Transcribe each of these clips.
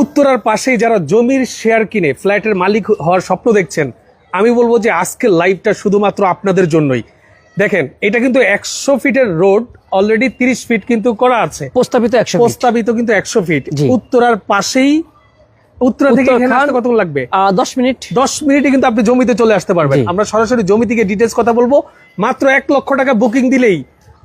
উত্তরার পাশেই যারা জমির শেয়ার কিনে ফ্ল্যাটের মালিক হওয়ার স্বপ্ন দেখছেন আমি বলব যে আজকের লাইভটা শুধুমাত্র আপনাদের জন্যই। দেখেন এটা কিন্তু একশো ফিটের রোড অলরেডি তিরিশ ফিট কিন্তু করা আছে। প্রস্তাবিত একশো প্রস্তাবিত কিন্তু একশো ফিট উত্তরার পাশেই উত্তরা থেকে কতক্ষণ লাগবে? দশ মিনিট। দশ মিনিটে কিন্তু আপনি জমিতে চলে আসতে পারবেন। আমরা সরাসরি জমি থেকে ডিটেলস কথা বলব। মাত্র এক লক্ষ টাকা বুকিং দিলেই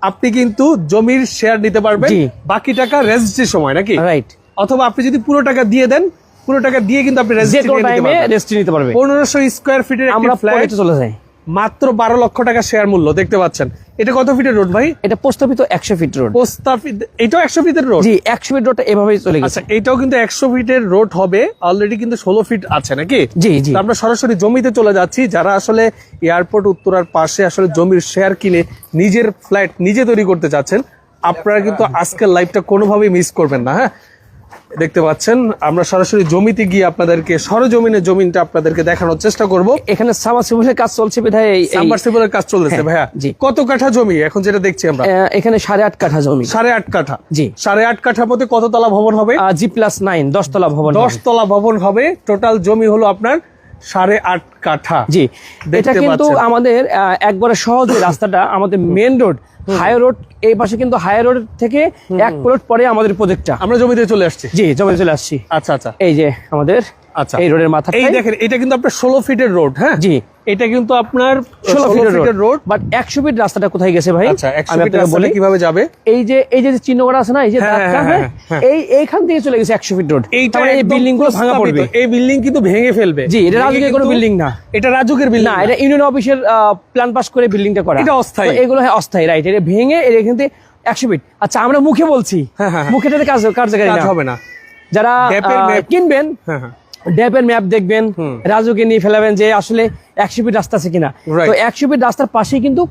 আপনি কিন্তু জমির শেয়ার নিতে পারবেন। বাকি টাকা রেজিস্ট্রির সময় নাকি? রাইট অথবা আপনি যদি পুরো টাকা দিয়ে দেন পুরো টাকা দিয়ে কিন্তু আপনি রেজিস্ট্রি নিতে পারবে। পনেরোশো স্কোয়ার ফিটের আমরা ফ্ল্যাট চলে যাই। মাত্র বারো লক্ষ টাকা শেয়ার মূল্য দেখতে পাচ্ছেন। এটা কত ফিটের রোড ভাই? এটা প্রস্তাবিত একশো ফিট রোড প্রস্তাবিত এটাও একশো ফিটের রোড জি একশো ফিট রোডটা এভাবেই চলে গেছে। আচ্ছা এটাও কিন্তু একশো ফিটের রোড হবে। অলরেডি কিন্তু ষোলো ফিট আছে নাকি? জি জি। তো আমরা সরাসরি জমিতে চলে যাচ্ছি। যারা আসলে এয়ারপোর্ট উত্তরার পাশে আসলে জমির শেয়ার কিনে নিজের ফ্ল্যাট নিজে তৈরি করতে চাচ্ছেন আপনারা কিন্তু আজকের লাইভটা কোনোভাবেই মিস করবেন না হ্যাঁ? দেখতে পাচ্ছেন আমরা সরাসরি জমিতে গিয়ে আপনাদেরকে সরজমিনের জমিনটা আপনাদেরকে দেখানোর চেষ্টা করব। এখানে সামাসিবলের কাজ চলছে বিধায় এই- সাবমার্সিবলের কাজ চলতেছে হ্যাঁ, ভাইয়া। জি। কত কাঠা জমি? এখন যেটা দেখছি আমরা। এখানে সাড়ে আট কাঠা জমি। সাড়ে আট কাঠা। জি। সাড়ে আট প্রতি মধ্যে কততলা ভবন হবে? জি প্লাস নাইন দশতলা ভবন দশ হবে। তলা ভবন হবে। টোটাল জমি হলো আপনার সাড়ে আট কাঠা। জি এটা কিন্তু আমাদের একবারে সহজ রাস্তাটা আমাদের মেন রোড হাই রোড এই পাশে কিন্তু হাই রোড থেকে এক প্লট পরে আমাদের প্রজেক্টটা আমরা জমিতে চলে আসছি। জি জমিতে চলে আসছি। আচ্ছা আচ্ছা। এই যে আমাদের আচ্ছা। এই রোডের মাথা এই দেখেন এটা কিন্তু আপনার ষোলো ফিটের রোড হ্যাঁ? জি। এটা কিন্তু আপনার ষোলো ফিটের রোড। বাট একশো ফিট রাস্তাটা কোথায় গেছে ভাই? আচ্ছা আমি ফিট আপনাকে বলি কীভাবে যাবে? এই যে এই যে চিহ্ন করা আছে না এই যে হ্যাঁ, হ্যাঁ, হ্যাঁ, এই এইখান থেকে চলে গেছে একশো ফিট রোড। এইটা এই বিল্ডিংগুলো ভাঙা পড়বে। এই বিল্ডিং কিন্তু ভেঙে ফেলবে। জি, এটা রাজুকের কোনো building না। এটা রাজুকের বিল্ডিং না এটা ইউনিয়ন অফিসের প্ল্যান পাস করে বিল্ডিংটা করা। এটা অস্থায়ী। এগুলো হ্যাঁ অস্থায়ী রাইট এটা ভেঙে এটা কিন্তু একশো ফিট। আচ্ছা আমরা মুখে বলছি। হ্যাঁ, হ্যাঁ, হ্যাঁ। মুখে তাদের কাজ কার্যকারী হবে না। যারা কিনবেন হ্যাঁ হ্যাঁ। ড্যাপের ম্যাপ দেখবেন রাজুকে নিয়ে ফেলাবেন যে আসলে একশো ফিট রাস্তা আছে কিনা। তো একশো ফিট রাস্তার পাশেই কিন্তু